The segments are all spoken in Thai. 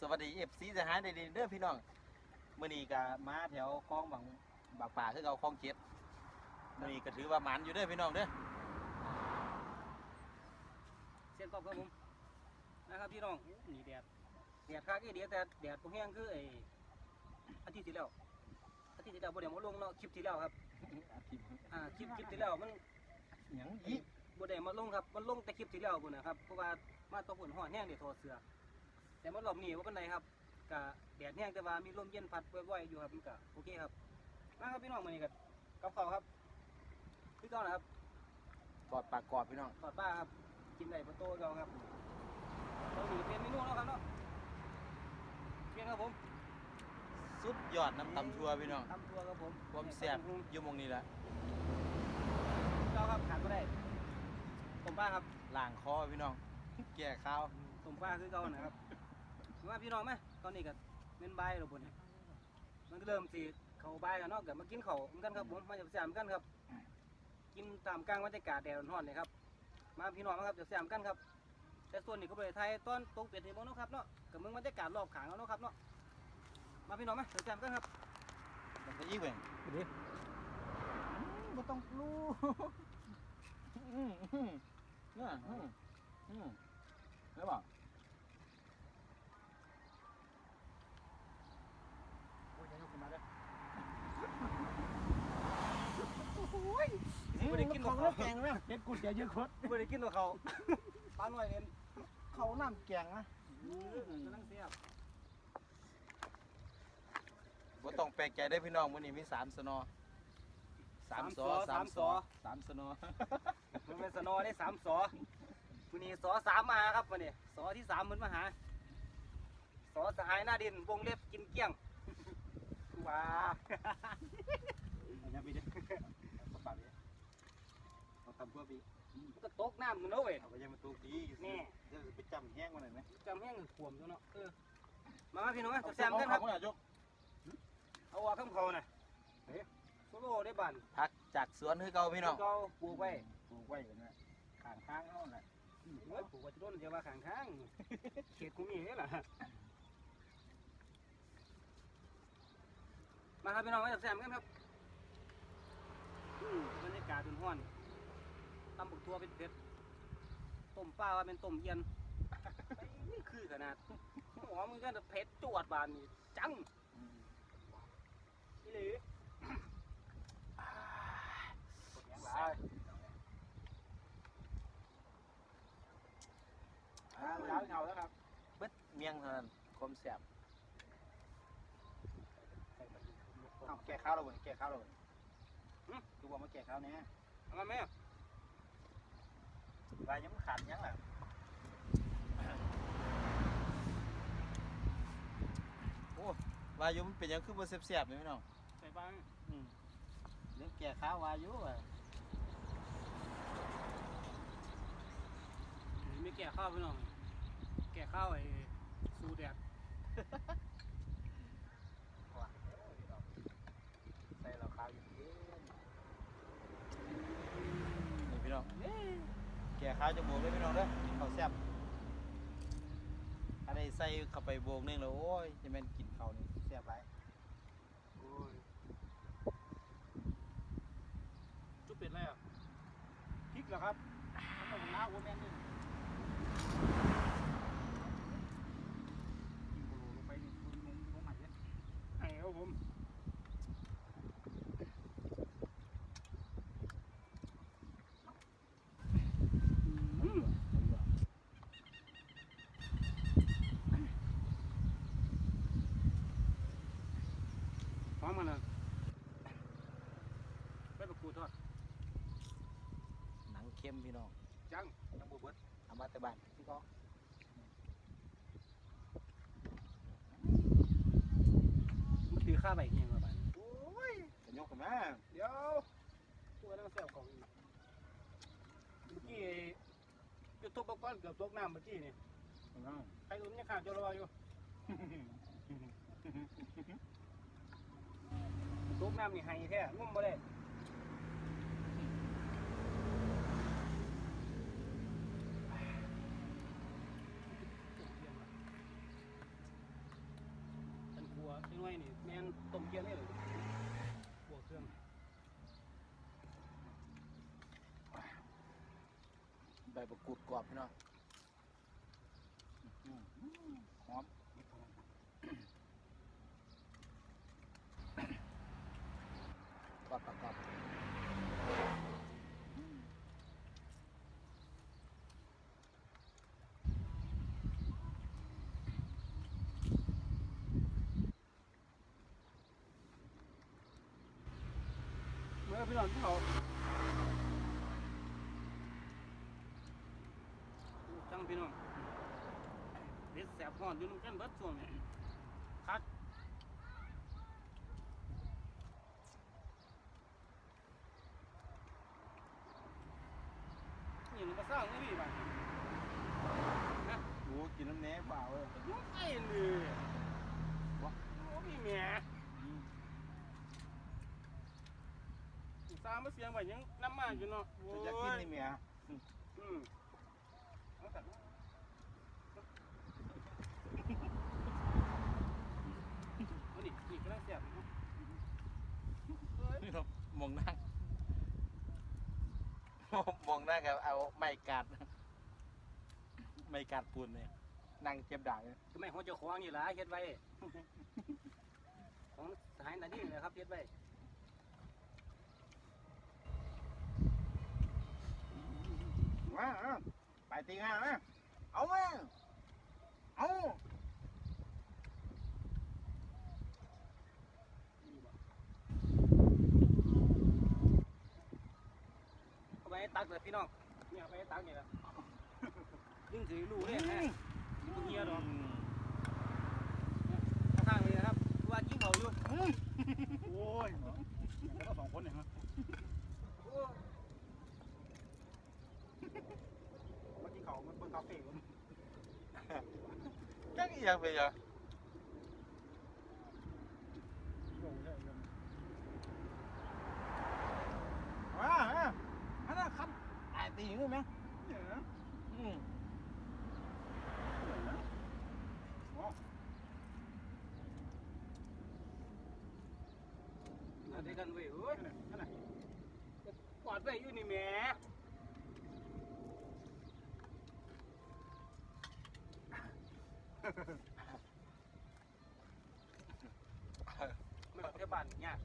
สวัสดีเอฟซีสหายในเด้อพี่น้องมื่อนี้ก็มาแถวคลองบางบางป่าคือเอาคลองเจ็ดมื่อนี้ก็ถือว่าหมันอยู่เด้อพี่น้องเด้อเส้นกรอบครับผมนะครับพี่น้องโอ้นี่แดดแดดคักอีเดียแต่แดดบ่แห้งคือไอ้อาทิตย์ที่แล้วอาทิตย์ที่แล้วบ่ได้มาลงเนาะคลิปที่แล้วครับอ่าคลิปคลิปที่แล้วมันหยังอีกบ่ได้มาลงครับมันลงแต่คลิปที่แล้วพุ่นนะครับเพราะว่ามาตกฝนฮ้อนแห้งเดี๋ยวถอดเสื้อ แต่มารอบนี้ว่าปานใดครับก็แดดแห้งแต่ว่ามีลมเย็นพัดว่อยๆอยู่ครับมันก็โอเคครับมาครับพี่น้องมื้อนี้ก็กับข้าวครับพี่ก้อนนะครับกอดปากกอดพี่น้องทอดปลาครับกินได้ประตูเก่าครับเราหนีเปลี่ยนเมนูแล้วครับเนาะเปลี่ยนครับผมสุดยอดน้ำตำชัวพี่น้องตำตัวครับผมความแซ่บอยู่หมองนี้แหละเจ้าครับขาดก็ได้ต้มปลาครับล้างคอพี่น้องแก่ข้าวต้มปลาคือเก่านะครับ มาพี่น้องไหมตอนนี้ก็เม่นใบายแล้วบนเนี่ยมันก็เริ่มสีเขาใบายกันเนาะเกิดมากินเขาวเหมือนกันครับผมมาจากสยามเหมือนกันครับ กินตามกลางบรรยากาศแดดร้อนๆเลยครับ มาพี่น้องมาครับจากสยามกันครับ แต่ส่วนนี้ก็บริไทยต้นตกเป็ดในเมืองเนาะครับเนาะกับเมืองบรรยากาศรอบขางเอาเนาะครับเนาะมาพี่น้องไหมจากสยามกันครับ มันจะอีกเว้ยดิไม่ต้องรู้อืมอืมเนี่ยอืมอืมได้ป่ะ โอ้ยยังขึ้นมาเลย ไม่ได้กิน ของแล้วแกงไหมเฮ็ดกุดอย่าเยอะคดไม่ได้กินตัวเขาปลาหน่อยเองเขาน้ำแกงนะกำลังเสียบบ่ต้องแปลกใจได้อพี่น้องมื้อนี้มีสามสนอสามสอสามสอสามสนอ มันเป็นสนอได้สามสอวันนี้สอสามมาครับวันนี้สอที่สามเหมือนมาหาสอสหายหน้าดินวงเล็บกินเกลี้ยงว้า อย่าไปเด้อเอาปากเลย เอาตำพัวปีมันก็ตกน้ำมันเนาะเว้ยเอาไปยังมาตูดีแน่เดี๋ยวไปจำแห้งมาหน่อยไหมจำแห้งขวมตัวเนาะเออมามาพี่น้องจะแซมกันครับเอายกเอาว่าข้ามเขาน่ะเฮ้ยโซโล่ได้บันพักจากสวนคือเก่าพี่น้องเราปลูกไว้ปลูกไว้กันนะข้างข้างเอาน่ะเฮ้ยปลูกไว้ที่ต้นเดียวว่าข้างข้างเขตคุมีนี่แหละมาครับพี่น้องมาจับแซมกันครับอืมบรรยากาศร้อนๆ ตำบุกทัวเป็นเผ็ดต้มปลาว่าเป็นต้มเย็นนี่คือขนาดหอมมันก็เผ็ดจวดบานนี่จังอีหลีอ่าแล้วเงาแล้วครับเบิดเมียงเท่านั้นความแซ่บเอาแก่ข้าวเราบ่นี่แก่ข้าวเราบ่นี่ดูว่ามาแก่ข้าวเนี่ยเอามาไหม ลายยังมันขาดยังล่ะโอ้วายุมันเป็นหยังคือบ่แซ่บๆนี่พี่น้องใส่บ้างอืมเรื่องแก่ข้าววายุอะไม่แก่ข้าวพี่น้องแก่ข้าวไอ้สูแดดใส่เราข้าวอยู่เย็นนี่พี่น้อง แก่ข้าวจะโบกเลยพี่น้องเด้อกินข้าวแซ่บถ้าได้ใส่เข้าไปโบกนึงแล้วโอ้ยจะแม่นกินข้าวนี่แซ่บหลายโอ้ยจุ๊บเป็ดอะไรอะพริกเหรอครับมันต้องน้าโอ้แม่นนี่กินโบโลลงไปนี่คุณลงลงใหม่เลยไอ้ครับผมอืมพร้ อมกันเลยไปประกูดทอดหนังเค็มพี่น้องจังน้ำบูเบิดเอามาแต่บ้านพี่ก็มันถือค่าใบเงี้ยมาบ้านโอ้ยจะยกกันมาเดี๋ยวตัวนั้นมันแซ่บของอีกเมื่อกี้จุดทุบก้อนเกือบตกน้ำเมื่อกี้นี่ใครรู้มันยังขาดจระวาอยู่ ตกน้ำนี่ไฮแท้งุ่มบ่ได้ตันขัวจังไว้นี่แมนต้มเกี๊ยวนี่เลยขัวเครื่องใบประกุดกรอบพี่น้อ เมื่อพี่น้องเขาจังพี่น้องเด็ดแสบห่อนอยู่นุ่งกันเบิดช่วงนี้คักนี่มันก็สร้างนี่พี่บ้านโอ้กินน้ำแหน่เปล่าเว้ยยุ่งไอ้เลยวะโอ้พี่แม่ สร้างมาเสียงไว้ยังน้ำมากอยู่เนาะโอ้จะยอยากกินนี่เมียอืมเอาแต่ว่าเอานี่นี่กำลังเสียบอยู่เฮ้ยนี่เรามองหน้ามองหน้ากับเอาไม้กัดไม้กัดปูนเนี่ยนั่งเจ็บด่างเลยทำไมหัวเจะคว้าของอยู่ล่ะเฮ็ดไว้ของสหายนาดีนี่แหละครับเฮ็ดไว้ มาเอาไปตีงานมาเอามาเอาเอาไปให้ตักเลยพี่น้องเนี่ยเอาไปให้ตักนี่แหละยิ่งถือรู้เลยนะยิ่งบ่เฮียดอกข้างๆเลยนะครับว่ากินเขาอยู่ โอ้ยแล้วสองคนเนี่ยฮะ โอ้ เมื่อกี้เขามันเพิ่งคาเฟ่ผม จังอีหยังไปอะว้าฮะอันนั้นคันไอ้ตีงูไหมอืมอันนี้กันเว้ยเอ้ยกอดไว้อยู่นี่แหม่ ไม่ต้องเที่ยวบ้านเนี่ยาก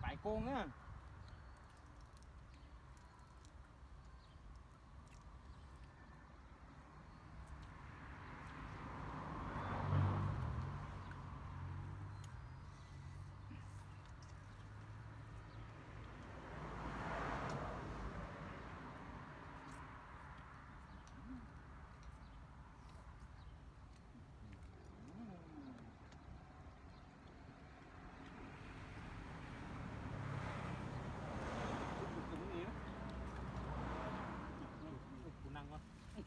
ไปโกงอะ กูนั่งวะ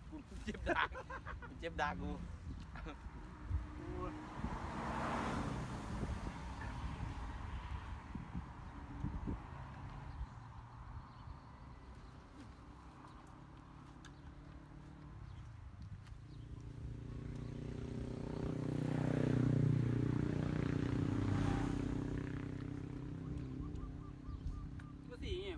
กูเจ็บ ดากเจ็บดากกูสี่เนี่ย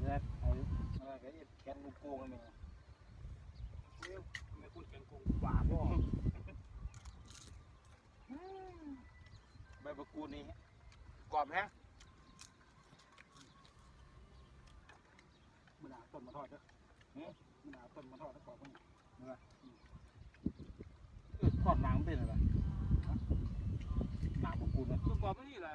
เนี่ยไอ้ อะไรก็ไอ้แขนลูกโกงกันเนี่ยไม่คุณกันกูป่าบ่ใบประกูดนี่กรอบแฮะมันหาต้นมาทอดเด้อมันหาต้นมาทอดแล้วกรอบมันทอดหนังเป็นอะไรหนังประกูดนะตัวกรอบมันนี่แหละ